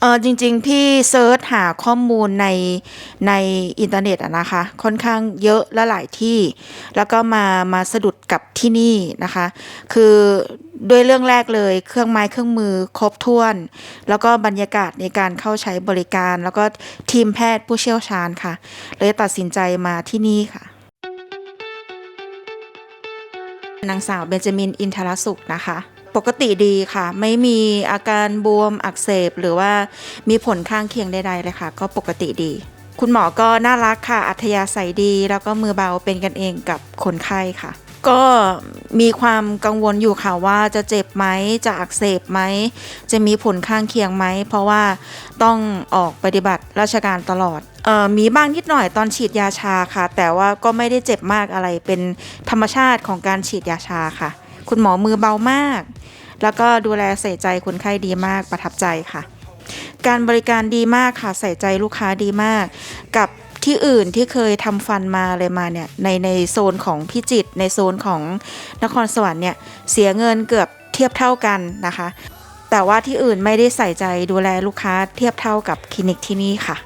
เออจริง ๆ พี่เซิร์ชหาข้อมูลในในอินเทอร์เน็ตนะคะ ค่อนข้างเยอะและหลายที่ แล้วก็มามาสะดุดกับที่นี่นะคะ คือด้วยเรื่องแรกเลยเครื่องไม้เครื่องมือครบถ้วน แล้วก็บรรยากาศในการเข้าใช้บริการ แล้วก็ทีมแพทย์ผู้เชี่ยวชาญค่ะ เลยตัดสินใจมาที่นี่ค่ะนางสาวเบนจามินอินทรสุขนะคะ ปกติดีค่ะ ไม่มีอาการบวมอักเสบ หรือว่ามีผลข้างเคียงใดๆเลยค่ะ ก็ปกติดี คุณหมอก็น่ารักค่ะ อัธยาศัยดี แล้วก็มือเบาเป็นกันเองกับคนไข้ค่ะ ก็มีความกังวลอยู่ค่ะว่าจะเจ็บไหมจะอักเสบไหมจะมีผลข้างเคียงไหม เพราะว่าต้องออกปฏิบัติราชการตลอดออมีบ้างนิดหน่อยตอนฉีดยาชาค่ะ แต่ว่าก็ไม่ได้เจ็บมากอะไรเป็นธรรมชาติของการฉีดยาชาค่ะ คุณหมอมือเบามาก แล้วก็ดูแลใส่ใจคนไข้ดีมากประทับใจค่ะ การบริการดีมากค่ะใส่ใจลูกค้าดีมาก กับที่อื่นที่เคยทำฟันมาเลยมาเนี่ยในในโซนของพิจิตในโซนของนครสวรรค์เนี่ยเสียเงินเกือบเทียบเท่ากันนะคะ แต่ว่าที่อื่นไม่ได้ใส่ใจดูแลลูกค้าเทียบเท่ากับคลินิกที่นี่ค่ะ